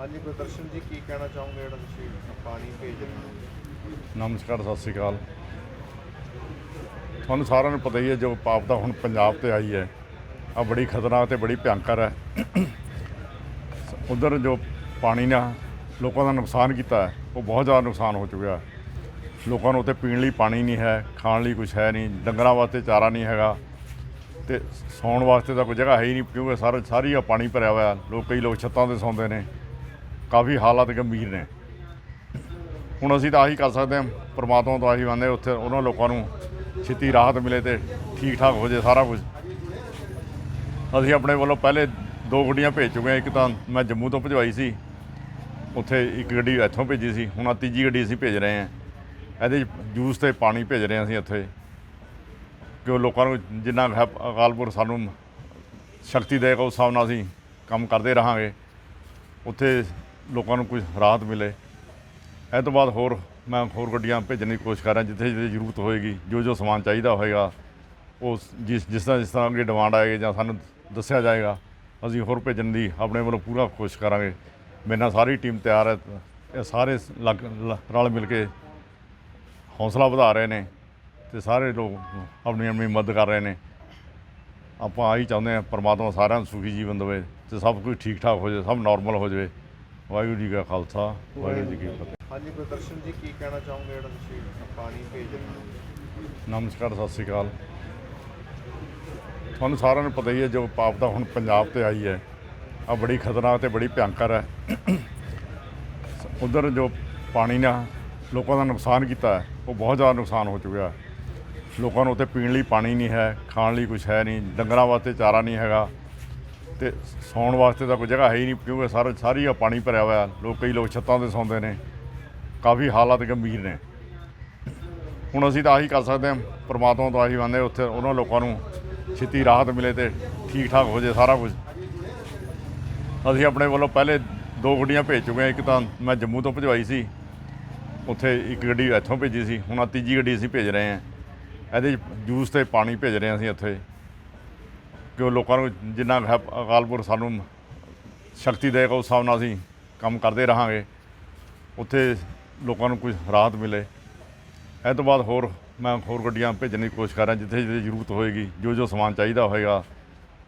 ਹਾਂਜੀ, ਗੁਰਦਰਸ਼ਨ ਜੀ, ਕੀ ਕਹਿਣਾ ਚਾਹੋਗੇ ਜਿਹੜਾ ਤੁਸੀਂ ਪਾਣੀ ਭੇਜ ਰਹੇ ਹੋ? ਨਮਸਕਾਰ, ਸਤਿ ਸ੍ਰੀ ਅਕਾਲ। ਤੁਹਾਨੂੰ ਸਾਰਿਆਂ ਨੂੰ ਪਤਾ ਹੀ ਹੈ, ਜੋ ਪਾਪ ਦਾ ਹੁਣ ਪੰਜਾਬ ਤੇ ਆਈ ਹੈ ਆ ਬੜੀ ਖਤਰਨਾਕ ਤੇ ਬੜੀ ਭਿਆਨਕ ਹੈ। ਉਧਰ ਜੋ ਪਾਣੀ ਨੇ ਲੋਕਾਂ ਦਾ ਨੁਕਸਾਨ ਕੀਤਾ ਹੈ, ਉਹ ਬਹੁਤ ਜ਼ਿਆਦਾ ਨੁਕਸਾਨ ਹੋ ਚੁੱਕਿਆ ਲੋਕਾਂ ਨੂੰ ਉੱਥੇ ਪੀਣ ਲਈ ਪਾਣੀ ਨਹੀਂ ਹੈ, ਖਾਣ ਲਈ ਕੁਝ ਹੈ ਨਹੀਂ, ਡੰਗਰਾਂ ਵਾਸਤੇ ਚਾਰਾ ਨਹੀਂ ਹੈਗਾ, ਤੇ ਸੌਣ ਵਾਸਤੇ ਤਾਂ ਕੋਈ ਜਗ੍ਹਾ ਹੈ ਹੀ ਨਹੀਂ, ਕਿਉਂਕਿ ਸਾਰਾ ਸਾਰੀ ਆ ਪਾਣੀ ਭਰਿਆ ਹੋਇਆ ਲੋਕ ਕਈ ਲੋਕ ਛੱਤਾਂ ਤੇ ਸੌਂਦੇ ਨੇ। ਕਾਫੀ ਹਾਲਾਤ ਗੰਭੀਰ ਨੇ। ਹੁਣ ਅਸੀਂ ਤਾਂ ਆਹੀ ਕਰ ਸਕਦੇ ਹਾਂ, ਪ੍ਰਮਾਤਮਾ ਤੋਂ ਆਹੀ ਮੰਨਦੇ ਉੱਥੇ ਉਹਨਾਂ ਲੋਕਾਂ ਨੂੰ ਛੇਤੀ ਰਾਹਤ ਮਿਲੇ ਤੇ ਠੀਕ ਠਾਕ ਹੋ ਜੇ ਸਾਰਾ ਕੁਝ। ਅਸੀਂ ਆਪਣੇ ਵੱਲੋਂ ਪਹਿਲੇ ਦੋ ਗੱਡੀਆਂ ਭੇਜ ਚੁੱਕੇ ਹਾਂ, ਇੱਕ ਤਾਂ ਮੈਂ ਜੰਮੂ ਤੋਂ ਭਜਵਾਈ ਸੀ, ਉੱਥੇ ਇੱਕ ਗੱਡੀ ਇੱਥੋਂ ਭੇਜੀ ਸੀ, ਹੁਣ ਆ ਤੀਜੀ ਗੱਡੀ ਅਸੀਂ ਭੇਜ ਰਹੇ ਹਾਂ। ਇਹਦੇ 'ਚ ਜੂਸ ਤੇ ਪਾਣੀ ਭੇਜ ਰਹੇ ਹਾਂ ਅਸੀਂ ਇੱਥੇ ਕਿ ਉਹ ਲੋਕਾਂ ਨੂੰ ਜਿੰਨਾ ਹੈ ਅਕਾਲਪੁਰ ਸਾਨੂੰ ਸ਼ਕਤੀ ਦੇਗਾ ਉਸ ਹਿਸਾਬ ਨਾਲ ਅਸੀਂ ਕੰਮ ਕਰਦੇ ਰਹਾਂਗੇ। ਉੱਥੇ ਲੋਕਾਂ ਨੂੰ ਕੁਝ ਰਾਹਤ ਮਿਲੇ। ਇਹ ਤੋਂ ਬਾਅਦ ਹੋਰ ਮੈਂ ਹੋਰ ਗੱਡੀਆਂ ਭੇਜਣ ਦੀ ਕੋਸ਼ਿਸ਼ ਕਰ ਰਿਹਾ ਜਿੱਥੇ ਜਿੱਥੇ ਜ਼ਰੂਰਤ ਹੋਏਗੀ, ਜੋ ਜੋ ਸਮਾਨ ਚਾਹੀਦਾ ਹੋਏਗਾ, ਉਹ ਜਿਸ ਜਿਸ ਤਰ੍ਹਾਂ ਜਿਸ ਤਰ੍ਹਾਂ ਅੱਗੇ ਡਿਮਾਂਡ ਆਏਗੀ ਜਾਂ ਸਾਨੂੰ ਦੱਸਿਆ ਜਾਏਗਾ, ਅਸੀਂ ਹੋਰ ਭੇਜਣ ਦੀ ਆਪਣੇ ਵੱਲੋਂ ਪੂਰਾ ਕੋਸ਼ਿਸ਼ ਕਰਾਂਗੇ। ਮੇਰੇ ਨਾਲ ਸਾਰੀ ਟੀਮ ਤਿਆਰ ਹੈ, ਇਹ ਸਾਰੇ ਲੱਗ, ਲ- ਰਲ ਮਿਲ ਕੇ ਹੌਸਲਾ ਵਧਾ ਰਹੇ ਨੇ ਤੇ ਸਾਰੇ ਲੋਕ ਆਪਣੀ ਆਪਣੀ ਮਦਦ ਕਰ ਰਹੇ ਨੇ। ਆਪਾਂ ਆਹੀ ਚਾਹੁੰਦੇ ਹਾਂ, ਪਰਮਾਤਮਾ ਸਾਰਿਆਂ ਨੂੰ ਸੁਖੀ ਜੀਵਨ ਦੇਵੇ ਤੇ ਸਭ ਕੁਝ ਠੀਕ ਠਾਕ ਹੋ ਜਾਵੇ, ਸਭ ਨਾਰਮਲ ਹੋ ਜਾਵੇ। ਵਾਹਿਗੁਰੂ ਜੀ ਕਾ ਖਾਲਸਾ ਵਾਹਿਗੁਰੂ ਜੀ ਕੀ ਫਤਿਹ। ਹਾਂਜੀ ਗੁਰਦਰਸ਼ਨ ਜੀ ਕੀ ਕਹਿਣਾ ਚਾਹੋਗੇ? ਜਿਹੜਾ ਤੁਸੀਂ ਪਾਣੀ ਭੇਜ ਰਹੇ ਨਮਸਕਾਰ ਸਤਿ ਸ੍ਰੀ ਅਕਾਲ। ਤੁਹਾਨੂੰ ਸਾਰਿਆਂ ਨੂੰ ਪਤਾ ਹੀ ਹੈ ਜੋ ਪਾਪ ਦਾ ਹੁਣ ਪੰਜਾਬ ਤੇ ਆਈ ਹੈ। ਆ ਬੜੀ ਖਤਰਨਾਕ ਤੇ ਬੜੀ ਭਿਆਨਕ ਹੈ। ਉਧਰ ਜੋ ਪਾਣੀ ਨੇ ਲੋਕਾਂ ਦਾ ਨੁਕਸਾਨ ਕੀਤਾ ਹੈ ਉਹ ਬਹੁਤ ਜ਼ਿਆਦਾ ਨੁਕਸਾਨ ਹੋ ਚੁੱਕਿਆ। ਲੋਕਾਂ ਨੂੰ ਉੱਥੇ ਪੀਣ ਲਈ ਪਾਣੀ ਨਹੀਂ ਹੈ ਖਾਣ ਲਈ ਕੁਝ ਹੈ ਨਹੀਂ ਡੰਗਰਾਂ ਵਾਸਤੇ ਚਾਰਾ ਨਹੀਂ ਹੈਗਾ। ਤੇ ਸੌਣ ਵਾਸਤੇ ਤਾਂ ਕੋਈ ਜਗ੍ਹਾ ਹੈ ਹੀ ਨਹੀਂ, ਕਿਉਂਕਿ ਸਾਰਾ ਸਾਰੀ ਆ ਪਾਣੀ ਭਰਿਆ ਹੋਇਆ। ਲੋਕ ਕਈ ਲੋਕ ਛੱਤਾਂ ਤੇ ਸੌਂਦੇ ਨੇ। ਕਾਫੀ ਹਾਲਾਤ ਗੰਭੀਰ ਨੇ। ਹੁਣ ਅਸੀਂ ਤਾਂ ਆਹੀ ਕਰ ਸਕਦੇ ਹਾਂ। ਪ੍ਰਮਾਤਮਾ ਤੋਂ ਆਹੀ ਮੰਨਦੇ ਉੱਥੇ ਉਹਨਾਂ ਲੋਕਾਂ ਨੂੰ ਛੇਤੀ ਰਾਹਤ ਮਿਲੇ ਤੇ ਠੀਕ ਠਾਕ ਹੋ ਜੇ ਸਾਰਾ ਕੁਝ। ਅਸੀਂ ਆਪਣੇ ਵੱਲੋਂ ਪਹਿਲੇ ਦੋ ਗੱਡੀਆਂ ਭੇਜ ਚੁੱਕੇ ਹਾਂ। ਇੱਕ ਤਾਂ ਮੈਂ ਜੰਮੂ ਤੋਂ ਭਜਵਾਈ ਸੀ। ਉੱਥੇ ਇੱਕ ਗੱਡੀ ਇੱਥੋਂ ਭੇਜੀ ਸੀ। ਹੁਣ ਆ ਤੀਜੀ ਗੱਡੀ ਅਸੀਂ ਭੇਜ ਰਹੇ ਹਾਂ। ਇਹਦੇ 'ਚ ਜੂਸ ਤੇ ਪਾਣੀ ਭੇਜ ਰਹੇ ਹਾਂ ਅਸੀਂ ਇੱਥੇ। ਕਿ ਉਹ ਲੋਕਾਂ ਨੂੰ ਜਿੰਨਾ ਕੁ ਹੈ ਅਕਾਲਪੁਰ ਸਾਨੂੰ ਸ਼ਕਤੀ ਦੇਗਾ, ਉਸ ਹਿਸਾਬ ਨਾਲ ਅਸੀਂ ਕੰਮ ਕਰਦੇ ਰਹਾਂਗੇ। ਉੱਥੇ ਲੋਕਾਂ ਨੂੰ ਕੁਝ ਰਾਹਤ ਮਿਲੇ। ਇਹ ਤੋਂ ਬਾਅਦ ਹੋਰ ਮੈਂ ਹੋਰ ਗੱਡੀਆਂ ਭੇਜਣ ਦੀ ਕੋਸ਼ਿਸ਼ ਕਰ ਰਿਹਾ, ਜਿੱਥੇ ਜਿੱਥੇ ਜ਼ਰੂਰਤ ਹੋਏਗੀ, ਜੋ ਜੋ ਸਮਾਨ ਚਾਹੀਦਾ ਹੋਏਗਾ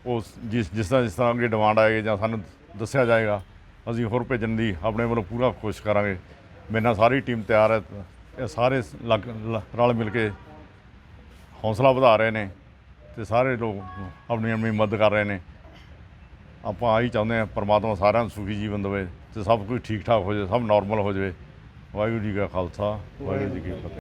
ਉਸ ਜਿਸ ਜਿਸ ਤਰ੍ਹਾਂ ਜਿਸ ਤਰ੍ਹਾਂ ਅੱਗੇ ਡਿਮਾਂਡ ਆਏਗੀ ਜਾਂ ਸਾਨੂੰ ਦੱਸਿਆ ਜਾਏਗਾ, ਅਸੀਂ ਹੋਰ ਭੇਜਣ ਦੀ ਆਪਣੇ ਵੱਲੋਂ ਪੂਰਾ ਕੋਸ਼ਿਸ਼ ਕਰਾਂਗੇ। ਮੇਰੇ ਨਾਲ ਸਾਰੀ ਟੀਮ ਤਿਆਰ ਹੈ, ਇਹ ਸਾਰੇ ਲੱਗ, ਲ- ਰਲ ਮਿਲ ਕੇ ਹੌਸਲਾ ਵਧਾ ਰਹੇ ਨੇ। ਤੇ ਸਾਰੇ ਲੋਕ ਆਪਣੀ ਆਪਣੀ ਮਦਦ ਕਰ ਰਹੇ ਨੇ। ਆਪਾਂ ਆਹੀ ਚਾਹੁੰਦੇ ਹਾਂ ਪਰਮਾਤਮਾ ਸਾਰਿਆਂ ਨੂੰ ਸੁਖੀ ਜੀਵਨ ਦੇਵੇ ਤੇ ਸਭ ਕੁਝ ਠੀਕ ਠਾਕ ਹੋ ਜਾਵੇ, ਸਭ ਨਾਰਮਲ ਹੋ ਜਾਵੇ। ਵਾਹਿਗੁਰੂ ਜੀ ਕਾ ਖਾਲਸਾ, ਵਾਹਿਗੁਰੂ ਜੀ ਕੀ ਫਤਿਹ।